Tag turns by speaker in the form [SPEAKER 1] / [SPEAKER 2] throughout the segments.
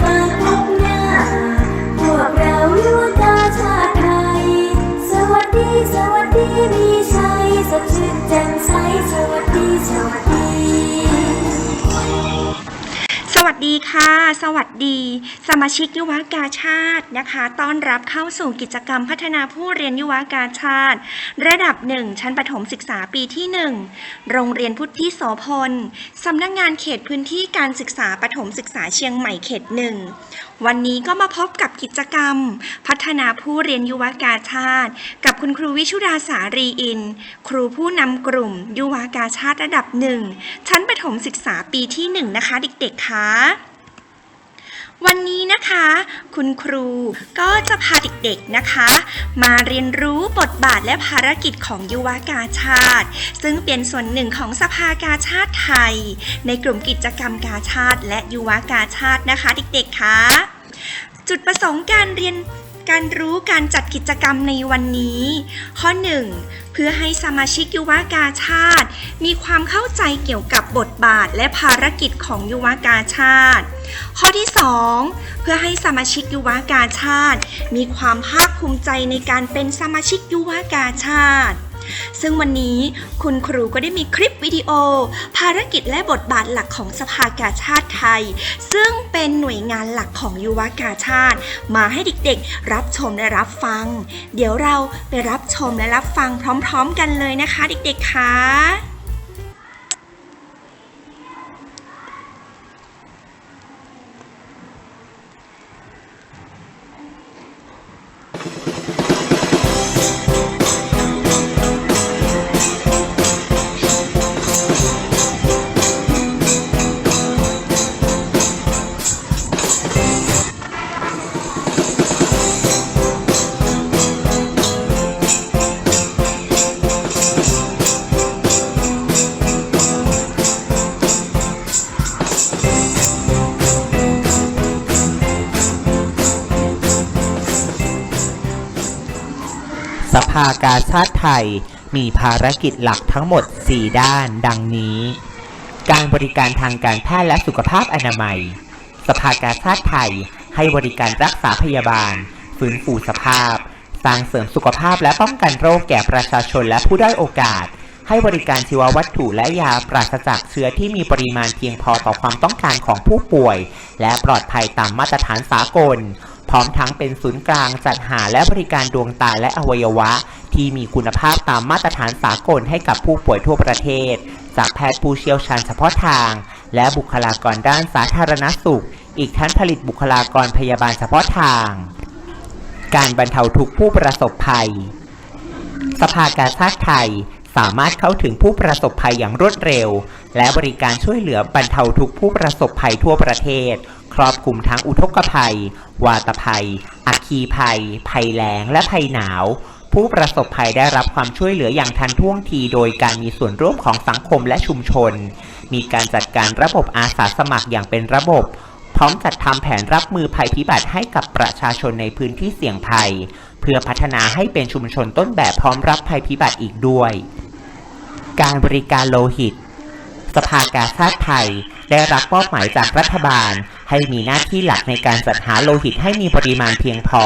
[SPEAKER 1] ม วัสดี
[SPEAKER 2] ค่ะ สวัสดี สมาชิกยุวกาชาตินะคะ ต้อนรับเข้าสู่กิจกรรมพัฒนาผู้เรียนยุวกาชาติ ระดับหนึ่งชั้นประถมศึกษาปีที่ 1 โรงเรียนพุทธิโสพลสำนักงานเขตพื้นที่การศึกษาประถมศึกษาเชียงใหม่เขตหนึ่งวันนี้ก็มาพบกับกิจกรรม พัฒนาผู้เรียนยุวกาชาติ กับคุณครูวิชุดาสารีอิน ครูผู้นำกลุ่มยุวกาชาติระดับหนึ่งชั้นประถมศึกษาปีที่หนึ่งนะคะ เด็กๆคะวันนี้นะคะ คุณครูก็จะพาเด็กๆนะคะ มาเรียนรู้บทบาทและภารกิจของยุวกาชาติ ซึ่งเป็นส่วนหนึ่งของสภากาชาติไทย ในกลุ่มกิจกรรมกาชาติ และยุวกาชาตินะคะ เด็กๆคะจุดประสงค์การเรียน การรู้การจัดกิจกรรมในวันนี้ ข้อ 1 เพื่อให้สมาชิกยุวกาชาติ มีความเข้าใจเกี่ยวกับบทบาทและภารกิจของยุวกาชาติ ข้อที่ 2 เพื่อให้สมาชิกยุวกาชาติ มีความภาคภูมิใจในการเป็นสมาชิกยุวกาชาติ ซึ่งวันนี้คุณครูก็ได้มีคลิปวิดีโอ ภารกิจและบทบาทหลักของสภากาชาติไทย ซึ่งเป็นหน่วยงานหลักของยุวกาชาติ มาให้เด็กๆ รับชมและรับฟัง เดี๋ยวเราไปรับชมและรับฟังพร้อม ๆ กันเลยนะคะ เด็กๆคะา
[SPEAKER 3] กาชาติไทย มีภารกิจหลักทั้งหมด 4 ด้าน ดังนี้ การบริการทางการแพทย์และสุขภาพอนามัย สภากาชาติไทย ให้บริการรักษาพยาบาล ฟื้นฟูสภาพ สร้างเสริมสุขภาพและป้องกันโรคแก่ประชาชนและผู้ได้อยโอกาส ให้บริการชีววัตถุและยาปราศจากเชื้อที่มีปริมาณเพียงพอต่อความต้องการของผู้ป่วย และปลอดภัยตามมาตรฐานสากล พร้อมทั้งเป็นศูนย์กลางจัดหาและบริการดวงตาและอวัยวะ ที่มีคุณภาพตามมาตรฐานสากลให้กับผู้ป่วยทั่วประเทศ จากแพทย์ผู้เชี่ยวชาญเฉพาะทาง และบุคลากรด้านสาธารณสุข อีกทั้งผลิตบุคลากรพยาบาลเฉพาะทาง การบรรเทาทุกผู้ประสบภัย สภากาชาติไทยสามารถเข้าถึงผู้ประสบภัยอย่างรวดเร็ว และบริการช่วยเหลือบรรเทาทุกผู้ประสบภัยทั่วประเทศ ครอบคลุมทั้งอุทกภัย วาตภัย อัคคีภัย ภัยแล้ง และภัยหนาว ผู้ประสบภัยได้รับความช่วยเหลืออย่างทันท่วงที โดยการมีส่วนร่วมของสังคมและชุมชน มีการจัดการระบบอาสาสมัครอย่างเป็นระบบ พร้อมจัดทำแผนรับมือภัยพิบัติให้กับประชาชนในพื้นที่เสี่ยงภัย เพื่อพัฒนาให้เป็นชุมชนต้นแบบพร้อมรับภัยพิบัติอีกด้วย การบริการโลหิต สภากาชาติไทยได้รับมอบหมายจากรัฐบาล ให้มีหน้าที่หลักในการจัดหาโลหิตให้มีปริมาณเพียงพอ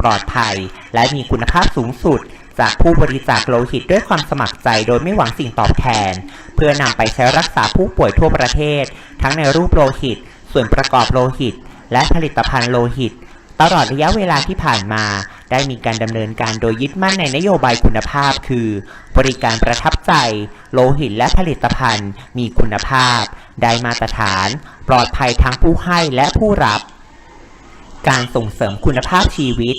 [SPEAKER 3] ปลอดภัย และมีคุณภาพสูงสุด จากผู้บริจาคโลหิตด้วยความสมัครใจโดยไม่หวังสิ่งตอบแทน เพื่อนำไปใช้รักษาผู้ป่วยทั่วประเทศ ทั้งในรูปโลหิต ส่วนประกอบโลหิต และผลิตภัณฑ์โลหิต ตลอดระยะเวลาที่ผ่านมา ได้มีการดำเนินการโดยยึดมั่นในนโยบายคุณภาพ คือ บริการประทับใจ โลหิตและผลิตภัณฑ์ มีคุณภาพ ได้มาตรฐาน ปลอดภัยทั้งผู้ให้และผู้รับ การส่งเสริมคุณภาพชีวิต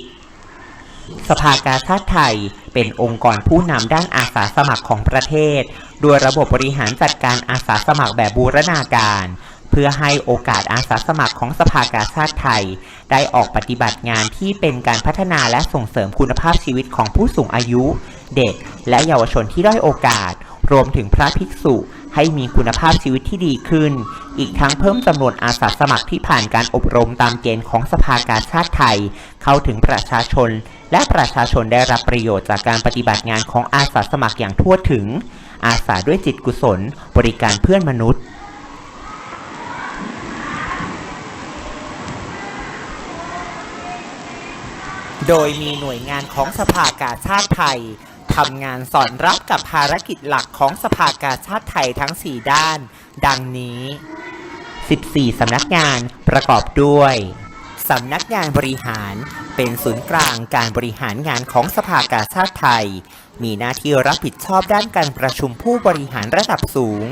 [SPEAKER 3] สภากาชาติไทย เป็นองค์กรผู้นำด้านอาสาสมัครของประเทศ โดยระบบบริหารจัดการอาสาสมัครแบบบูรณาการ พื่อให้โอกาสอาสาสมัครของสภากาชาติไทย ได้ออกปฏิบัติงานที่เป็นการพัฒนาและส่งเสริมคุณภาพชีวิตของผู้สูงอายุ เด็ก และเยาวชนที่ด้อยโอกาส รวมถึงพระภิกษุให้มีคุณภาพชีวิตที่ดีขึ้น อีกทั้งเพิ่มจำนวนอาสาสมัครที่ผ่านการอบรมตามเกณฑ์ของสภากาชาติไทย เข้าถึงประชาชน และประชาชนได้รับประโยชน์จากการปฏิบัติงานของอาสาสมัครอย่างทั่วถึง อาสาด้วยจิตกุศล บริการเพื่อนมนุษย์ โดยมีหน่วยงานของสภากาชาติไทยทำงานสอนรับกับภารกิจหลักของสภากาชาติไทยทั้ง 4 ด้าน ดังนี้ 14 สำนักงานประกอบด้วยสำนักงานบริหารเป็นศูนย์กลางการบริหารงานของสภากาชาติไทย มีหน้าที่รับผิดชอบด้านการประชุมผู้บริหารระดับสูง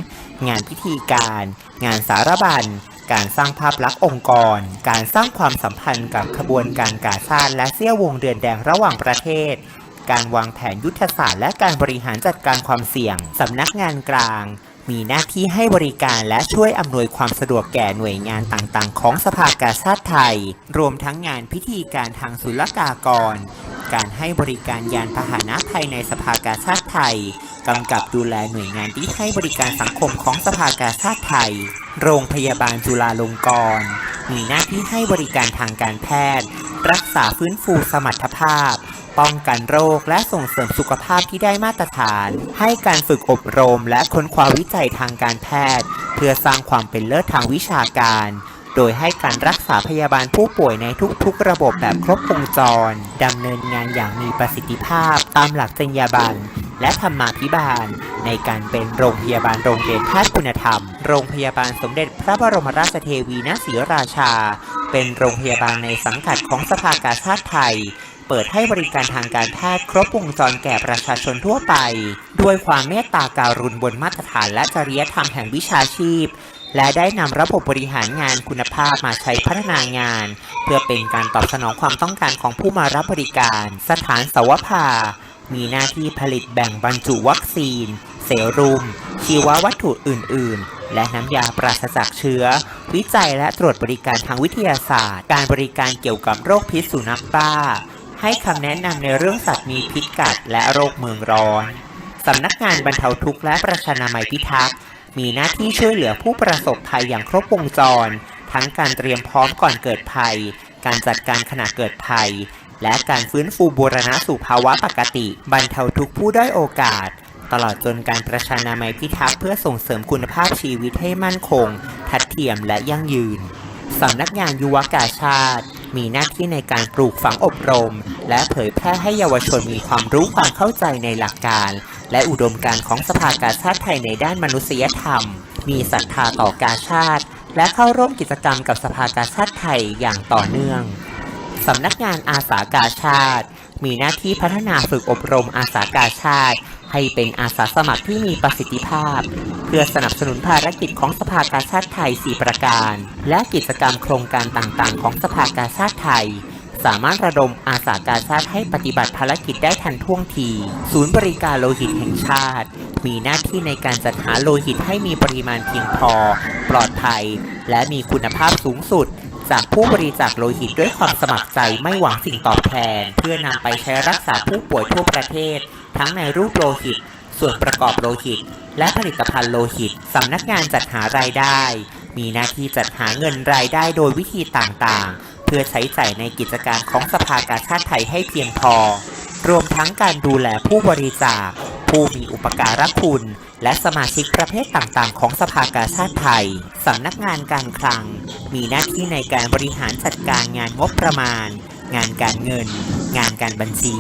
[SPEAKER 3] งานพิธีการ งานสารบัญ การสร้างภาพลักษณ์องค์กร การสร้างความสัมพันธ์กับขบวนการกาชาติและเสี้ยววงเดือนแดงระหว่างประเทศ การวางแผนยุทธศาสตร์และการบริหารจัดการความเสี่ยง สำนักงานกลาง มีหน้าที่ให้บริการและช่วยอำนวยความสะดวกแก่หน่วยงานต่างๆ ของสภากาชาติไทย รวมทั้งงานพิธีการทางศุลกากร การให้บริการยานพาหนะภายในสภากาชาติไทย กำกับดูแลหน่วยงานที่ให้บริการสังคมของสภากาชาติไทย โรงพยาบาลจุฬาลงกรณ์ มีหน้าที่ให้บริการทางการแพทย์ รักษาฟื้นฟูสมรรถภาพ ป้องกันโรคและส่งเสริมสุขภาพที่ได้มาตรฐาน ให้การฝึกอบรมและค้นคว้าวิจัยทางการแพทย์ เพื่อสร้างความเป็นเลิศทางวิชาการโดยให้การรักษาพยาบาลผู้ป่วยในทุกๆ ระบบแบบครบวงจร ดำเนินงานอย่างมีประสิทธิภาพตามหลักจรรยาบรรณ และธรรมาภิบาล ในการเป็นโรงพยาบาลโรงเรียนแพทย์คุณธรรม โรงพยาบาลสมเด็จพระบรมราชเทวีณศรีราชา เป็นโรงพยาบาลในสังกัดของสภากาชาติไทย เปิดให้บริการทางการแพทย์ครบวงจรแก่ประชาชนทั่วไป ด้วยความเมตตาการุณบนมาตรฐานและจริยธรรมแห่งวิชาชีพและได้นำระบบบริหารงานคุณภาพมาใช้พัฒนางาน เพื่อเป็นการตอบสนองความต้องการของผู้มารับบริการ สถานสวภา มีหน้าที่ผลิตแบ่งบรรจุวัคซีน เซรุม ชีววัตถุอื่น ๆ และน้ำยาปราศจากเชื้อ วิจัยและตรวจบริการทางวิทยาศาสตร์ การบริการเกี่ยวกับโรคพิษสุนัขบ้า ให้คำแนะนำในเรื่องสัตว์มีพิษกัดและโรคเมืองร้อนสำนักงานบรรเทาทุกข์และประชานามัยพิทักษ์มีหน้าที่ช่วยเหลือผู้ประสบภัยอย่างครบวงจร ทั้งการเตรียมพร้อมก่อนเกิดภัย การจัดการขณะเกิดภัย และการฟื้นฟูบูรณะสู่ภาวะปกติ บรรเทาทุกผู้ด้อยโอกาส ตลอดจนการประชานามัยพิทักษ์เพื่อส่งเสริมคุณภาพชีวิตให้มั่นคง ทัดเทียมและยั่งยืนสำนักงานยุวกาชาติ มีหน้าที่ในการปลูกฝังอบรม และเผยแพร่ให้เยาวชนมีความรู้ความเข้าใจในหลักการ และอุดมการณ์ของสภากาชาติไทยในด้านมนุษยธรรม มีศรัทธาต่อกาชาติ และเข้าร่วมกิจกรรมกับสภากาชาติไทยอย่างต่อเนื่อง สำนักงานอาสากาชาติ มีหน้าที่พัฒนาฝึกอบรมอาสากาชาติ ให้เป็นอาสาสมัครที่มีประสิทธิภาพ เพื่อสนับสนุนภารกิจของสภากาชาติไทย 4 ประการ และกิจกรรมโครงการต่างๆ ของสภากาชาติไทย สามารถระดมอาสากาชาติให้ปฏิบัติภารกิจได้ทันท่วงที ศูนย์บริการโลหิตแห่งชาติ มีหน้าที่ในการจัดหาโลหิตให้มีปริมาณเพียงพอ ปลอดภัย และมีคุณภาพสูงสุด จากผู้บริจาคโลหิตด้วยความสมัครใจไม่หวังสิ่งตอบแทน เพื่อนำไปใช้รักษาผู้ป่วยทั่วประเทศ ทั้งในรูปโลหิต ส่วนประกอบโลหิต และผลิตภัณฑ์โลหิตสำนักงานจัดหารายได้ มีหน้าที่จัดหาเงินรายได้โดยวิธีต่างๆ เพื่อใช้จ่ายในกิจการของสภากาชาติไทยให้เพียงพอ รวมทั้งการดูแลผู้บริจาค ผู้มีอุปการะคุณ และสมาชิกประเภทต่างๆ ของสภากาชาติไทย สำนักงานการคลัง มีหน้าที่ในการบริหารจัดการงานงบประมาณ งานการเงิน งานการบัญชี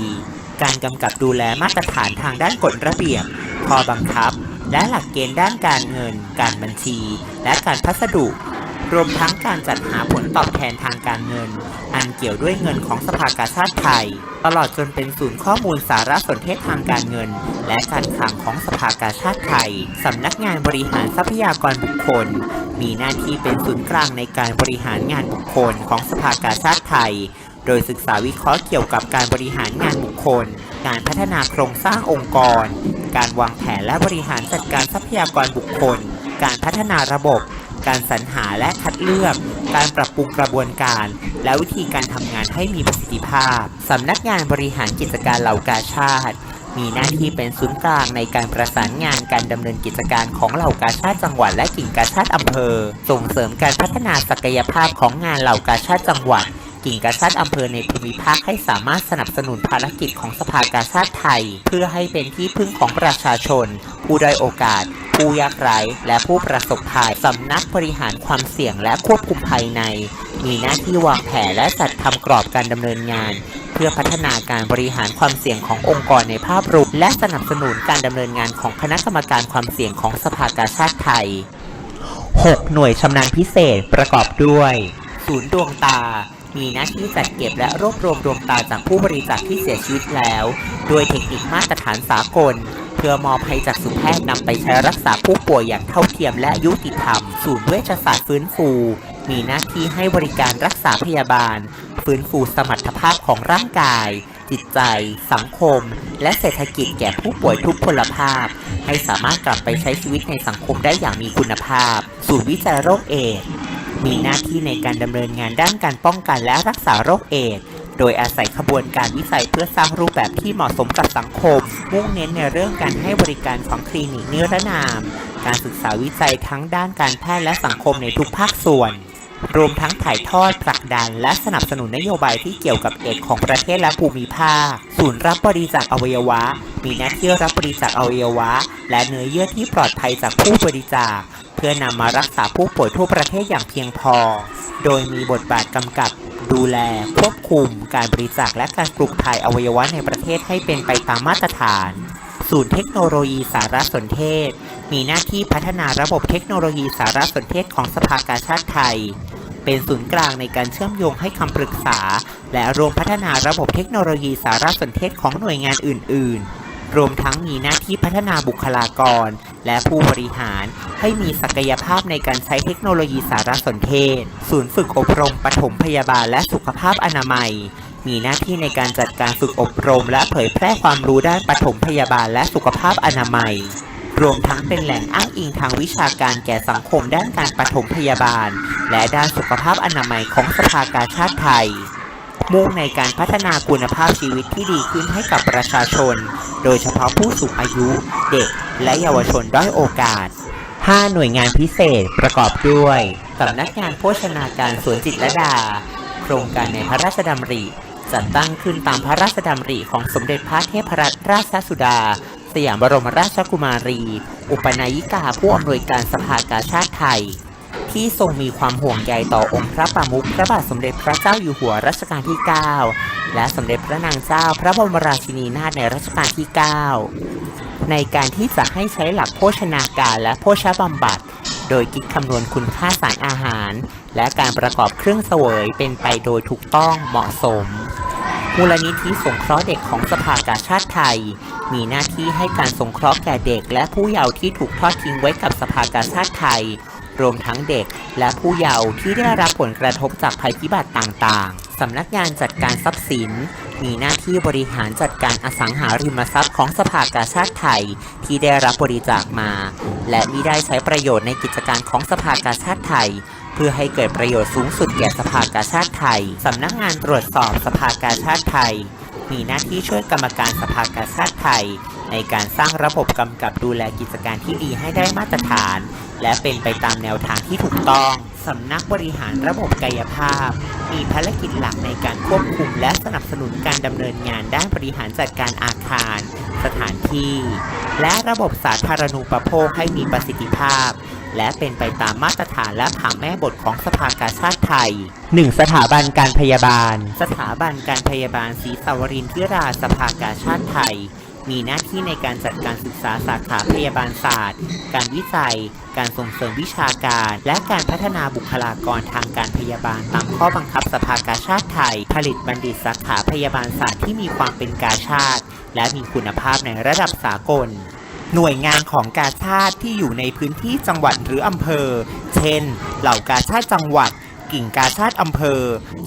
[SPEAKER 3] การกำกับดูแลมาตรฐานทางด้านกฎระเบียบข้อบังคับ และหลักเกณฑ์ด้านการเงิน การบัญชี และการพัสดุ รวมทั้งการจัดหาผลตอบแทนทางการเงิน อันเกี่ยวด้วยเงินของสภากาชาติไทย ตลอดจนเป็นศูนย์ข้อมูลสารสนเทศทางการเงิน และการคลังของสภากาชาติไทย สำนักงานบริหารทรัพยากรบุคคล มีหน้าที่เป็นศูนย์กลางในการบริหารงานบุคคลของสภากาชาติไทย โดยศึกษาวิเคราะห์เกี่ยวกับการบริหารงานบุคคล การพัฒนาโครงสร้างองค์กร การวางแผนและบริหารจัดการทรัพยากรบุคคล การพัฒนาระบบ การสรรหาและคัดเลือก การปรับปรุงกระบวนการ และวิธีการทำงานให้มีประสิทธิภาพ สำนักงานบริหารกิจการเหล่ากาชาติ มีหน้าที่เป็นศูนย์กลางในการประสานงานการดำเนินกิจการของเหล่ากาชาติจังหวัดและกิ่งกาชาติอำเภอ ส่งเสริมการพัฒนาศักยภาพของงานเหล่ากาชาติจังหวัด กิ่งกาชาติอำเภอในภูมิภาคให้สามารถสนับสนุนภารกิจของสภากาชาติไทย เพื่อให้เป็นที่พึ่งของประชาชน ผู้ด้อยโอกาส ผู้ยากไร้และผู้ประสบภัยสำนักบริหารความเสี่ยงและควบคุมภายใน มีหน้าที่วางแผนและจัดทำกรอบการดำเนินงานเพื่อพัฒนาการบริหารความเสี่ยงขององค์กรในภาพรวมและสนับสนุนการดำเนินงานของคณะกรรมการความเสี่ยงของสภากาชาติไทย 6 หน่วยชำนาญพิเศษประกอบด้วย ศูนย์ดวงตา มีหน้าที่จัดเก็บและรวบรวมดวงตาจากผู้บริจาคที่เสียชีวิตแล้ว โดยเทคนิคมาตรฐานสากล เพื่อมอบให้จากสุแพทย์นำไปใช้รักษาผู้ป่วยอย่างเท่าเทียมและยุติธรรม ศูนย์เวชศาสตร์ฟื้นฟู มีหน้าที่ให้บริการรักษาพยาบาล ฟื้นฟูสมรรถภาพของร่างกาย จิตใจ สังคม และเศรษฐกิจแก่ผู้ป่วยทุกพลภาพ ให้สามารถกลับไปใช้ชีวิตในสังคมได้อย่างมีคุณภาพ ศูนย์วิจัยโรคเอดส์ มีหน้าที่ในการดำเนินงานด้านการป้องกันและรักษาโรคเอดส์โดยอาศัยขบวนการวิจัยเพื่อสร้างรูปแบบที่เหมาะสมกับสังคม มุ่งเน้นในเรื่องการให้บริการของคลินิกนิรนาม การศึกษาวิจัยทั้งด้านการแพทย์และสังคมในทุกภาคส่วน รวมทั้งถ่ายทอดผลักดัน และสนับสนุนนโยบายที่เกี่ยวกับเอกของประเทศและภูมิภาค ศูนย์รับบริจาคอวัยวะ มีหน้าที่รับบริจาคอวัยวะ และเนื้อเยื่อที่ปลอดภัยจากผู้บริจาค พื่อนำมารักษาผู้ป่วยทั่วประเทศอย่างเพียงพอ โดยมีบทบาทกำกับดูแลควบคุมการบริจาคและการปลูกถ่ายอวัยวะในประเทศให้เป็นไปตามมาตรฐาน ศูนย์เทคโนโลยีสารสนเทศ มีหน้าที่พัฒนาระบบเทคโนโลยีสารสนเทศของสภากาชาติไทย เป็นศูนย์กลางในการเชื่อมโยงให้คำปรึกษา และรวมพัฒนาระบบเทคโนโลยีสารสนเทศของหน่วยงานอื่น ๆ รวมทั้งมีหน้าที่พัฒนาบุคลากร และผู้บริหารให้มีศักยภาพในการใช้เทคโนโลยีสารสนเทศ ศูนย์ฝึกอบรมปฐมพยาบาลและสุขภาพอนามัย มีหน้าที่ในการจัดการฝึกอบรม และเผยแพร่ความรู้ด้านปฐมพยาบาลและสุขภาพอนามัย รวมทั้งเป็นแหล่งอ้างอิงทางวิชาการแก่สังคมด้านการปฐมพยาบาล และด้านสุขภาพอนามัยของสภากาชาติไทย มุ่งในการพัฒนาคุณภาพชีวิตที่ดีขึ้นให้กับประชาชน โดยเฉพาะผู้สูงอายุ เด็ก และเยาวชนด้อยโอกาส 5 หน่วยงานพิเศษประกอบด้วยสำนักงานโภชนาการสวนจิตรลดา โครงการในพระราชดำริ จัดตั้งขึ้นตามพระราชดำริของสมเด็จพระเทพรัตนราชสุดา สยามบรมราชกุมารี อุปนายิกาผู้อำนวยการสภากาชาติไทย ที่ทรงมีความห่วงใยต่อองค์พระประมุขพระบาทสมเด็จพระเจ้าอยู่หัวรัชกาลที่ 9 และสมเด็จพระนางเจ้าพระบรมราชินีนาถในรัชกาลที่ 9 ในการที่จะให้ใช้หลักโภชนาการและโภชบำบัด โดยคิดคำนวณคุณค่าสารอาหาร และการประกอบเครื่องเสวยเป็นไปโดยถูกต้องเหมาะสมมูลนิธิสงเคราะห์เด็กของสภากาชาติไทย มีหน้าที่ให้การสงเคราะห์แก่เด็กและผู้เยาว์ที่ถูกทอดทิ้งไว้กับสภากาชาติไทย รวมทั้งเด็กและผู้เยาว์ที่ได้รับผลกระทบจากภัยพิบัติต่างๆ สำนักงานจัดการทรัพย์สิน มีหน้าที่บริหารจัดการอสังหาริมทรัพย์ของสภากาชาติไทยที่ได้รับบริจาคมา และมิได้ใช้ประโยชน์ในกิจการของสภากาชาติไทยเพื่อให้เกิดประโยชน์สูงสุดแก่สภากาชาติไทย สำนักงานตรวจสอบสภากาชาติไทย มีหน้าที่ช่วยกรรมการสภากาชาติไทย ในการสร้างระบบกำกับดูแลกิจการที่ดีให้ได้มาตรฐาน และเป็นไปตามแนวทางที่ถูกต้องสำนักบริหารระบบกายภาพ มีภารกิจหลักในการควบคุมและสนับสนุนการดำเนินงานด้านบริหารจัดการอาคาร สถานที่ และระบบสาธารณูปโภคให้มีประสิทธิภาพ และเป็นไปตามมาตรฐานและผังแม่บทของสภากาชาติไทย 1. สถาบันการพยาบาล สถาบันการพยาบาลศรีสาวรินทิราสภากาชาติไทย มีหน้าที่ในการจัดการศึกษาสาขาพยาบาลศาสตร์ การวิจัย การส่งเสริมวิชาการ และการพัฒนาบุคลากรทางการพยาบาลตามข้อบังคับสภากาชาติไทย ผลิตบัณฑิตสาขาพยาบาลศาสตร์ที่มีความเป็นกาชาติ และมีคุณภาพในระดับสากล หน่วยงานของกาชาติที่อยู่ในพื้นที่จังหวัดหรืออำเภอ เช่น เหล่ากาชาติจังหวัด กิ่งกาชาติอำเภอ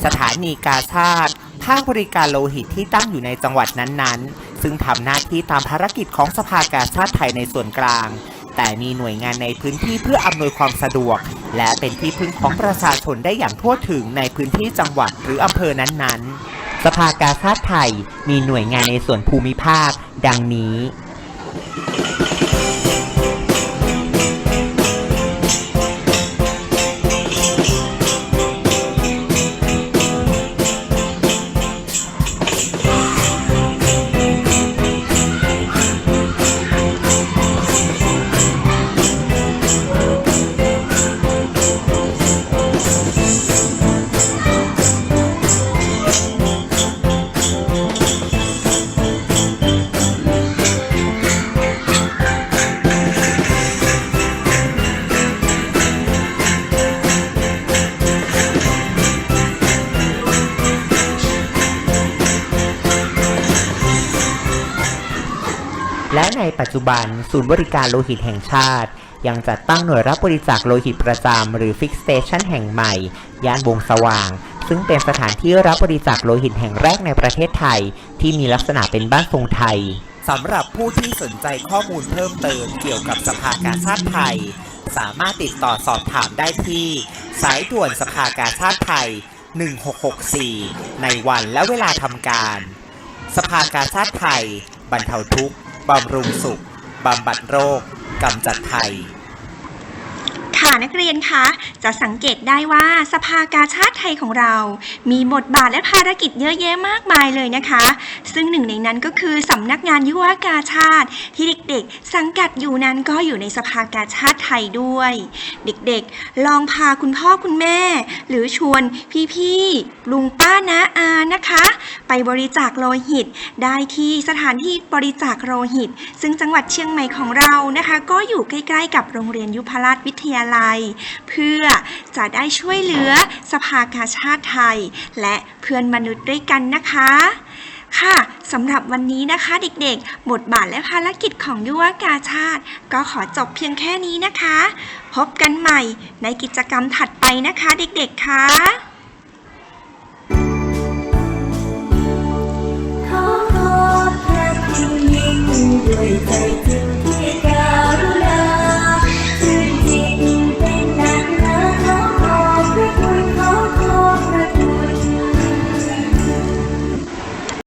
[SPEAKER 3] สถานีกาชาติ ภางบริการโลหิตที่ตั้งอยู่ในจังหวัดนั้นๆ ซึ่งทำหน้าที่ตามภารกิจของสภากาชาติไทยในส่วนกลาง แต่มีหน่วยงานในพื้นที่เพื่ออำนวยความสะดวก และเป็นที่พึ่งของประชาชนได้อย่างทั่วถึงในพื้นที่จังหวัดหรืออำเภอนั้นๆ สภากาชาติไทยมีหน่วยงานในส่วนภูมิภาค ดังนี้ จจุบัน ศูนย์บริการโลหิตแห่งชาติ ยังจัดตั้งหน่วยรับบริจาคโลหิตประจำหรือ Fix Station แห่งใหม่ ย่านวงสว่าง ซึ่งเป็นสถานที่รับบริจาคโลหิตแห่งแรกในประเทศไทย ที่มีลักษณะเป็นบ้านทรงไทย สำหรับผู้ที่สนใจข้อมูลเพิ่มเติมเกี่ยวกับสภากาชาติไทย สามารถติดต่อสอบถามได้ที่ สายด่วนสภากาชาติไทย 1664 ในวันและเวลาทำการ สภากาชาติไทย บรรเทาทุกข์ บำรุงสุข บำบัดโรค กำจัดภัย
[SPEAKER 2] ค่ะนักเรียนคะจะสังเกตได้ว่าสภากาชาติไทยของเรา มีบทบาทและภารกิจเยอะแยะมากมายเลยนะคะ ซึ่งหนึ่งในนั้นก็คือสำนักงานยุวกาชาติ ที่เด็กๆ สังกัดอยู่นั้นก็อยู่ในสภากาชาติไทยด้วย เด็กๆ ลองพาคุณพ่อคุณแม่ หรือชวนพี่ๆลุงป้าน้าอานะคะ ไปบริจาคโลหิต ได้ที่สถานที่บริจาคโลหิต ซึ่งจังหวัดเชียงใหม่ของเรานะคะ ก็อยู่ใกล้ๆ กับโรงเรียนยุพราชวิทยาลัยเพื่อจะได้ช่วยเหลือสภากาชาติไทย และเพื่อนมนุษย์ด้วยกันนะคะ ค่ะสำหรับวันนี้นะคะเด็กๆ บทบาทและภารกิจของยุวกาชาติ ก็ขอจบเพียงแค่นี้นะคะ พบกันใหม่ในกิจกรรมถัดไปนะคะเด็กๆค่ะ
[SPEAKER 1] ขอขอบพระคุณยิ่งด้วยใจจริง